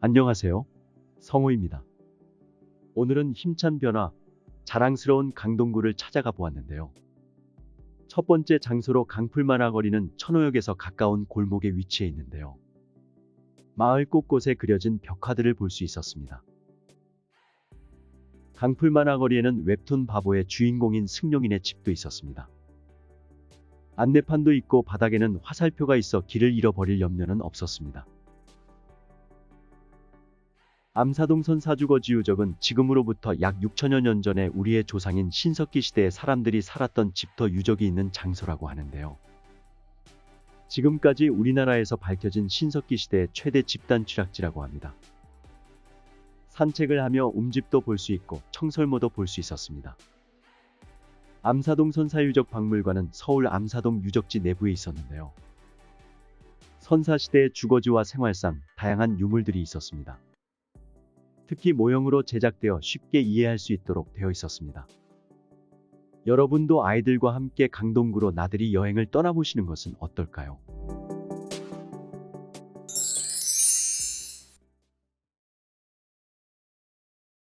안녕하세요. 성호입니다. 오늘은 힘찬 변화, 자랑스러운 강동구를 찾아가 보았는데요. 첫 번째 장소로 강풀만화 거리는 천호역에서 가까운 골목에 위치해 있는데요. 마을 곳곳에 그려진 벽화들을 볼 수 있었습니다. 강풀만화 거리에는 웹툰 바보의 주인공인 승용인의 집도 있었습니다. 안내판도 있고 바닥에는 화살표가 있어 길을 잃어버릴 염려는 없었습니다. 암사동 선 사주거 지 유적은 지금으로부터 약 6천여 년 전에 우리의 조상인 신석기 시대의 사람들이 살았던 집터 유적이 있는 장소라고 하는데요. 지금까지 우리나라에서 밝혀진 신석기 시대의 최대 집단 취락지라고 합니다. 산책을 하며 움집도 볼 수 있고 청설모도 볼 수 있었습니다. 암사동 선사유적 박물관은 서울 암사동 유적지 내부에 있었는데요. 선사시대의 주거지와 생활상 다양한 유물들이 있었습니다. 특히 모형으로 제작되어 쉽게 이해할 수 있도록 되어 있었습니다. 여러분도 아이들과 함께 강동구로 나들이 여행을 떠나보시는 것은 어떨까요?